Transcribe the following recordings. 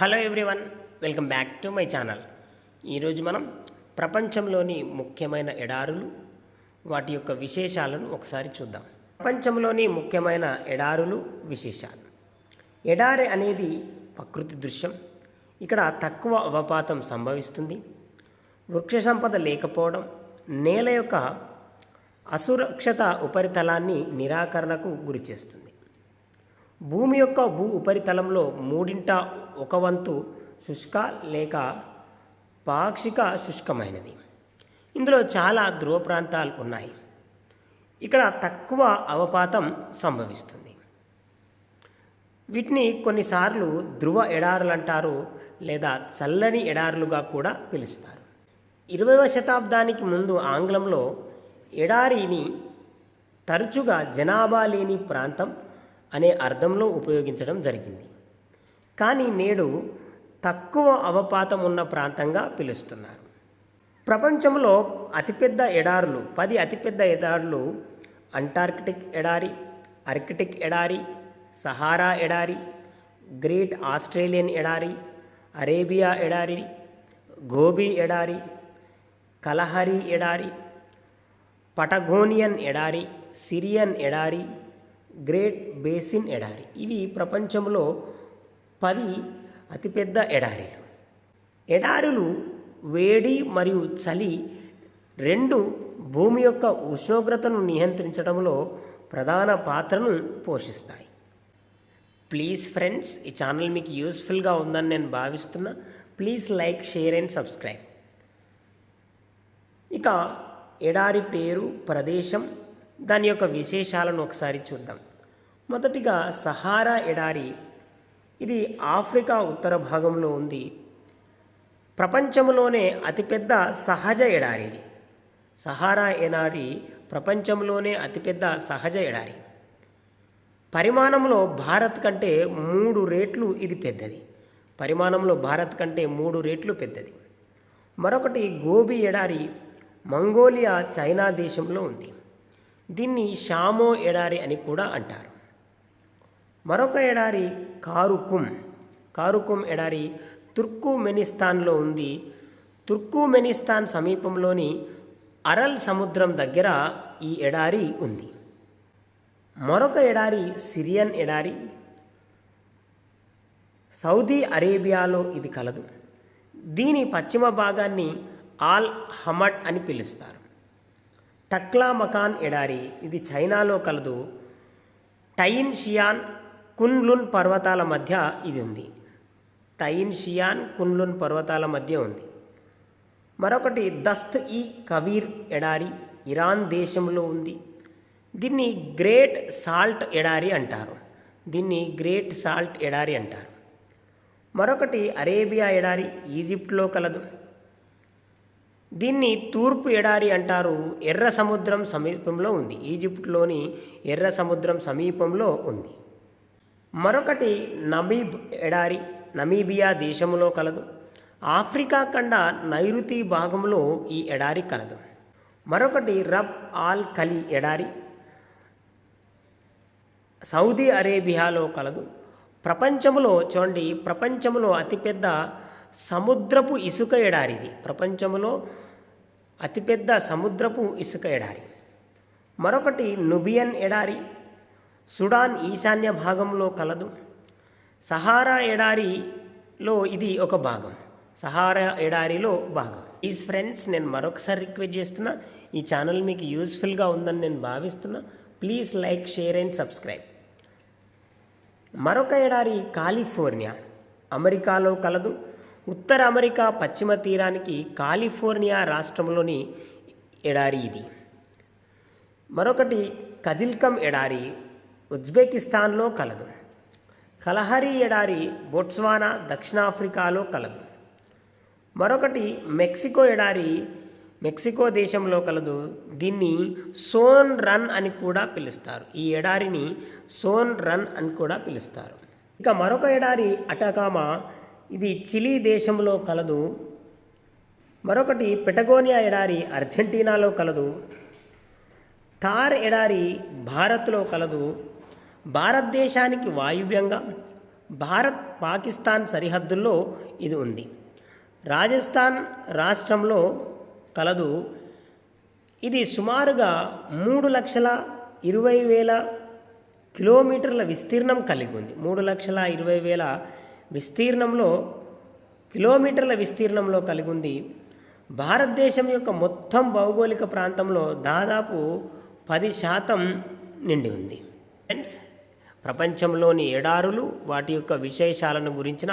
Hello everyone welcome back to my channel. ఈరోజు మనం ప్రపంచంలోని ముఖ్యమైన ఎడారులు వాటి యొక్క విశేషాలను ఒకసారి చూద్దాం. ప్రపంచంలోని ముఖ్యమైన ఎడారులు విశేషాలు. ఎడారి అనేది ప్రకృతి దృశ్యం. ఇక్కడ తక్కువ అవపాతం సంభవిస్తుంది. వృక్ష సంపద లేకపోవడం నేల యొక్క అసురక్షత ఉపరితలాన్ని నిరాకరణకు గురిచేస్తుంది. భూమి యొక్క భూ ఉపరితలంలో మూడింట ఒక వంతు శుష్క లేక పాక్షిక శుష్కమైనది. ఇందులో చాలా ధ్రువ ప్రాంతాలు ఉన్నాయి. ఇక్కడ తక్కువ అవపాతం సంభవిస్తుంది. వీటిని కొన్నిసార్లు ధ్రువ ఎడారులు అంటారు లేదా చల్లని ఎడారులుగా కూడా పిలుస్తారు. ఇరవైవ శతాబ్దానికి ముందు ఆంగ్లంలో ఎడారిని తరచుగా జనాభా లేని ప్రాంతం అనే అర్థంలో ఉపయోగించడం జరిగింది. కానీ నేడు తక్కువ అవపాతం ఉన్న ప్రాంతంగా పిలుస్తున్నారు. ప్రపంచంలో అతిపెద్ద ఎడారులు పది అతిపెద్ద ఎడారులు అంటార్కిటిక్ ఎడారి ఆర్కిటిక్ ఎడారి సహారా ఎడారి గ్రేట్ ఆస్ట్రేలియన్ ఎడారి అరేబియా ఎడారి గోబీ ఎడారి కలహరి ఎడారి పటగోనియన్ ఎడారి సిరియన్ ఎడారి గ్రేట్ బేసిన్ ఎడారి. ఇవి ప్రపంచంలో పది అతిపెద్ద ఎడారిలు. ఎడారులు వేడి మరియు చలి రెండు భూమి యొక్క ఉష్ణోగ్రతను నియంత్రించడంలో ప్రధాన పాత్రను పోషిస్తాయి. ప్లీజ్ ఫ్రెండ్స్ ఈ ఛానల్ మీకు యూస్ఫుల్గా ఉందని నేను భావిస్తున్నా. Please like share and subscribe. ఇక ఎడారి పేరు ప్రదేశం దాని యొక్క విశేషాలను ఒకసారి చూద్దాం. మొదటిగా సహారా ఎడారి ఇది ఆఫ్రికా ఉత్తర భాగంలో ఉంది. ప్రపంచంలోనే అతిపెద్ద సహజ ఎడారి ఇది. సహారా ఎడారి ప్రపంచంలోనే అతిపెద్ద సహజ ఎడారి. పరిమాణంలో భారత్ కంటే మూడు రేట్లు ఇది పెద్దది. పరిమాణంలో భారత్ కంటే మూడు రేట్లు పెద్దది. మరొకటి గోబీ ఎడారి మంగోలియా చైనా దేశంలో ఉంది. దీన్ని షామో ఎడారి అని కూడా అంటారు. మరొక ఎడారి కారుకుమ్. కారుకుమ్ ఎడారి తుర్కుమెనిస్తాన్లో ఉంది. తుర్కుమెనిస్తాన్ సమీపంలోని అరల్ సముద్రం దగ్గర ఈ ఎడారి ఉంది. మరొక ఎడారి సిరియన్ ఎడారి. సౌదీ అరేబియాలో ఇది కలదు. దీని పశ్చిమ భాగాన్ని ఆల్ హమడ్ అని పిలుస్తారు. టక్లా మకాన్ ఎడారి. ఇది చైనాలో కలదు. టైన్ షియాన్ కున్లున్ పర్వతాల మధ్య ఇది ఉంది. టైన్ షియాన్ కున్లున్ పర్వతాల మధ్య ఉంది. మరొకటి దస్త్ ఈ కవీర్ ఎడారి ఇరాన్ దేశంలో ఉంది. దీన్ని గ్రేట్ సాల్ట్ ఎడారి అంటారు. దీన్ని గ్రేట్ సాల్ట్ ఎడారి అంటారు. మరొకటి అరేబియా ఎడారి ఈజిప్ట్లో కలదు. దీన్ని తూర్పు ఎడారి అంటారు. ఎర్ర సముద్రం సమీపంలో ఉంది. ఈజిప్ట్లోని ఎర్ర సముద్రం సమీపంలో ఉంది. మరొకటి నమీబ్ ఎడారి నమీబియా దేశములో కలదు. ఆఫ్రికా ఖండ నైరుతి భాగంలో ఈ ఎడారి కలదు. మరొకటి రబ్ ఆల్ ఖలీ ఎడారి సౌదీ అరేబియాలో కలదు. ప్రపంచంలో చూడండి ప్రపంచంలో అతిపెద్ద సముద్రపు ఇసుక ఎడారి ఇది. ప్రపంచంలో అతిపెద్ద సముద్రపు ఇసుక ఎడారి. మరొకటి నుబియన్ ఎడారి సుడాన్ ఈశాన్య భాగంలో కలదు. సహారా ఎడారిలో ఇది ఒక భాగం. సహారా ఎడారిలో భాగం. ఈ ఫ్రెండ్స్ నేను మరొకసారి రిక్వెస్ట్ చేస్తున్నా. ఈ ఛానల్ మీకు యూస్ఫుల్గా ఉందని నేను భావిస్తున్నా. Please like share and subscribe మరొక ఎడారి కాలిఫోర్నియా అమెరికాలో కలదు. ఉత్తర అమెరికా పశ్చిమ తీరానికి కాలిఫోర్నియా రాష్ట్రంలోని ఎడారి ఇది. మరొకటి కజిల్కం ఎడారి ఉజ్బెకిస్తాన్లో కలదు. కలహరి ఎడారి బొట్స్వానా దక్షిణాఫ్రికాలో కలదు. మరొకటి మెక్సికో ఎడారి మెక్సికో దేశంలో కలదు. దీన్ని సోన్ రన్ అని కూడా పిలుస్తారు. ఈ ఎడారిని సోన్ రన్ అని కూడా పిలుస్తారు. ఇక మరొక ఎడారి అటకామా ఇది చిలీ దేశంలో కలదు. మరొకటి పెటగోనియా ఎడారి అర్జెంటీనాలో కలదు. థార్ ఎడారి భారత్లో కలదు. భారతదేశానికి వాయువ్యంగా భారత్ పాకిస్తాన్ సరిహద్దుల్లో ఇది ఉంది. రాజస్థాన్ రాష్ట్రంలో కలదు. ఇది సుమారుగా మూడు లక్షల ఇరవై వేల కిలోమీటర్ల విస్తీర్ణం కలిగి ఉంది. మూడు లక్షల ఇరవై వేల విస్తీర్ణంలో కిలోమీటర్ల విస్తీర్ణంలో కలిగి ఉంది. భారతదేశం యొక్క మొత్తం భౌగోళిక ప్రాంతంలో దాదాపు పది శాతం నిండి ఉంది. ఫ్రెండ్స్ ప్రపంచంలోని ఎడారులు వాటి యొక్క విశేషాలను గురించిన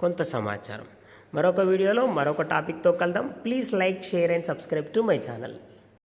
కొంత సమాచారం. మరొక వీడియోలో మరొక టాపిక్తో కలుద్దాం. Please like share and subscribe to my channel.